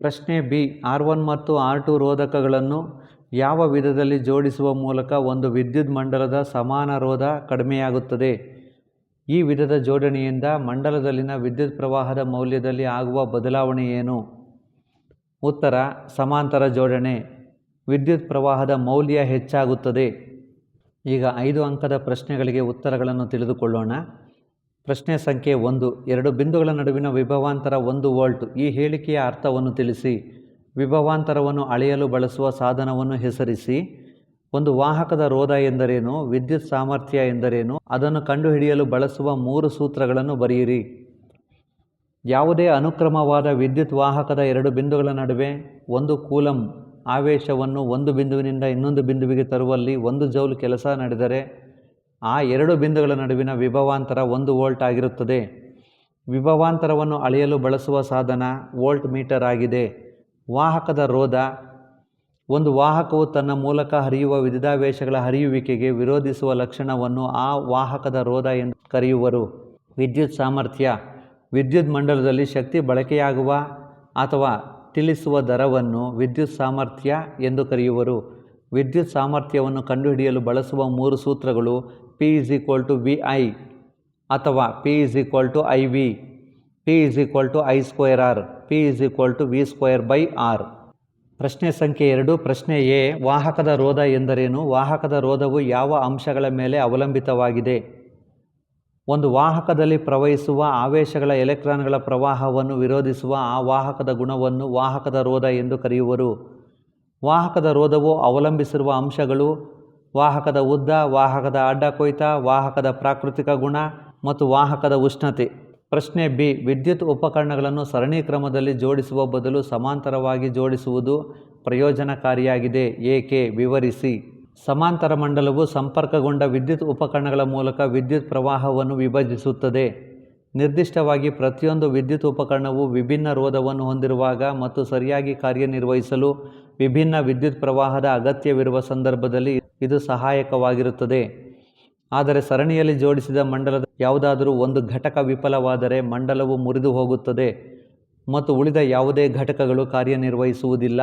ಪ್ರಶ್ನೆ ಬಿ, ಆರ್ ಒನ್ ಮತ್ತು ಆರ್ ಟು ರೋಧಕಗಳನ್ನು ಯಾವ ವಿಧದಲ್ಲಿ ಜೋಡಿಸುವ ಮೂಲಕ ಒಂದು ವಿದ್ಯುತ್ ಮಂಡಲದ ಸಮಾನ ರೋಧ ಕಡಿಮೆಯಾಗುತ್ತದೆ? ಈ ವಿಧದ ಜೋಡಣೆಯಿಂದ ಮಂಡಲದಲ್ಲಿನ ವಿದ್ಯುತ್ ಪ್ರವಾಹದ ಮೌಲ್ಯದಲ್ಲಿ ಆಗುವ ಬದಲಾವಣೆ ಏನು? ಉತ್ತರ, ಸಮಾಂತರ ಜೋಡಣೆ. ವಿದ್ಯುತ್ ಪ್ರವಾಹದ ಮೌಲ್ಯ ಹೆಚ್ಚಾಗುತ್ತದೆ. ಈಗ ಐದು ಅಂಕದ ಪ್ರಶ್ನೆಗಳಿಗೆ ಉತ್ತರಗಳನ್ನು ತಿಳಿದುಕೊಳ್ಳೋಣ. ಪ್ರಶ್ನೆ ಸಂಖ್ಯೆ ಒಂದು. ಎರಡು ಬಿಂದುಗಳ ನಡುವಿನ ವಿಭವಾಂತರ ಒಂದು ವೋಲ್ಟ್. ಈ ಹೇಳಿಕೆಯ ಅರ್ಥವನ್ನು ತಿಳಿಸಿ. ವಿಭವಾಂತರವನ್ನು ಅಳೆಯಲು ಬಳಸುವ ಸಾಧನವನ್ನು ಹೆಸರಿಸಿ. ಒಂದು ವಾಹಕದ ರೋಧ ಎಂದರೇನು? ವಿದ್ಯುತ್ ಸಾಮರ್ಥ್ಯ ಎಂದರೇನು? ಅದನ್ನು ಕಂಡುಹಿಡಿಯಲು ಬಳಸುವ ಮೂರು ಸೂತ್ರಗಳನ್ನು ಬರೆಯಿರಿ. ಯಾವುದೇ ಅನುಕ್ರಮವಾದ ವಿದ್ಯುತ್ ವಾಹಕದ ಎರಡು ಬಿಂದುಗಳ ನಡುವೆ ಒಂದು ಕೂಲಂ ಆವೇಶವನ್ನು ಒಂದು ಬಿಂದುವಿನಿಂದ ಇನ್ನೊಂದು ಬಿಂದುವಿಗೆ ತರುವಲ್ಲಿ ಒಂದು ಜೌಲ್ ಕೆಲಸ ನಡೆದರೆ ಆ ಎರಡು ಬಿಂದುಗಳ ನಡುವಿನ ವಿಭವಾಂತರ ಒಂದು ವೋಲ್ಟ್ ಆಗಿರುತ್ತದೆ. ವಿಭವಾಂತರವನ್ನು ಅಳೆಯಲು ಬಳಸುವ ಸಾಧನ ವೋಲ್ಟ್ ಮೀಟರ್ ಆಗಿದೆ. ವಾಹಕದ ರೋಧ ಒಂದು ವಾಹಕವು ತನ್ನ ಮೂಲಕ ಹರಿಯುವ ವಿದ್ಯುದಾವೇಶಗಳ ಹರಿಯುವಿಕೆಗೆ ವಿರೋಧಿಸುವ ಲಕ್ಷಣವನ್ನು ಆ ವಾಹಕದ ರೋಧ ಎಂದು ಕರೆಯುವರು. ವಿದ್ಯುತ್ ಸಾಮರ್ಥ್ಯ. ವಿದ್ಯುತ್ ಮಂಡಲದಲ್ಲಿ ಶಕ್ತಿ ಬಳಕೆಯಾಗುವ ಅಥವಾ ತಿಳಿಸುವ ದರವನ್ನು ವಿದ್ಯುತ್ ಸಾಮರ್ಥ್ಯ ಎಂದು ಕರೆಯುವರು. ವಿದ್ಯುತ್ ಸಾಮರ್ಥ್ಯವನ್ನು ಕಂಡುಹಿಡಿಯಲು ಬಳಸುವ ಮೂರು ಸೂತ್ರಗಳು P is equal to V I ಅಥವಾ P is equal to I V P is equal to I square R P is equal to V square by R ಪ್ರಶ್ನೆ ಸಂಖ್ಯೆ ಎರಡು. ಪ್ರಶ್ನೆ ಎ, ವಾಹಕದ ರೋಧ ಎಂದರೇನು? ವಾಹಕದ ರೋಧವು ಯಾವ ಅಂಶಗಳ ಮೇಲೆ ಅವಲಂಬಿತವಾಗಿದೆ? ಒಂದು ವಾಹಕದಲ್ಲಿ ಪ್ರವಹಿಸುವ ಆವೇಶಗಳ ಎಲೆಕ್ಟ್ರಾನ್ಗಳ ಪ್ರವಾಹವನ್ನು ವಿರೋಧಿಸುವ ಆ ವಾಹಕದ ಗುಣವನ್ನು ವಾಹಕದ ರೋಧ ಎಂದು ಕರೆಯುವರು. ವಾಹಕದ ರೋಧವು ಅವಲಂಬಿಸಿರುವ ಅಂಶಗಳು ವಾಹಕದ ಉದ್ದ, ವಾಹಕದ ಅಡ್ಡ ಕೊಯ್ತ ವಾಹಕದ ಪ್ರಾಕೃತಿಕ ಗುಣ ಮತ್ತು ವಾಹಕದ ಉಷ್ಣತೆ. ಪ್ರಶ್ನೆ ಬಿ, ವಿದ್ಯುತ್ ಉಪಕರಣಗಳನ್ನು ಸರಣಿ ಕ್ರಮದಲ್ಲಿ ಜೋಡಿಸುವ ಬದಲು ಸಮಾಂತರವಾಗಿ ಜೋಡಿಸುವುದು ಪ್ರಯೋಜನಕಾರಿಯಾಗಿದೆ. ಏಕೆ? ವಿವರಿಸಿ. ಸಮಾಂತರ ಮಂಡಲವು ಸಂಪರ್ಕಗೊಂಡ ವಿದ್ಯುತ್ ಉಪಕರಣಗಳ ಮೂಲಕ ವಿದ್ಯುತ್ ಪ್ರವಾಹವನ್ನು ವಿಭಜಿಸುತ್ತದೆ. ನಿರ್ದಿಷ್ಟವಾಗಿ ಪ್ರತಿಯೊಂದು ವಿದ್ಯುತ್ ಉಪಕರಣವು ವಿಭಿನ್ನ ರೋಧವನ್ನು ಹೊಂದಿರುವಾಗ ಮತ್ತು ಸರಿಯಾಗಿ ಕಾರ್ಯನಿರ್ವಹಿಸಲು ವಿಭಿನ್ನ ವಿದ್ಯುತ್ ಪ್ರವಾಹದ ಅಗತ್ಯವಿರುವ ಸಂದರ್ಭದಲ್ಲಿ ಇದು ಸಹಾಯಕವಾಗಿರುತ್ತದೆ. ಆದರೆ ಸರಣಿಯಲ್ಲಿ ಜೋಡಿಸಿದ ಮಂಡಲದ ಯಾವುದಾದರೂ ಒಂದು ಘಟಕ ವಿಫಲವಾದರೆ ಮಂಡಲವು ಮುರಿದು ಹೋಗುತ್ತದೆ ಮತ್ತು ಉಳಿದ ಯಾವುದೇ ಘಟಕಗಳು ಕಾರ್ಯನಿರ್ವಹಿಸುವುದಿಲ್ಲ.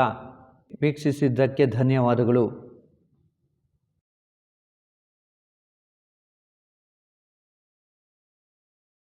ವೀಕ್ಷಿಸಿದ್ದಕ್ಕೆ ಧನ್ಯವಾದಗಳು.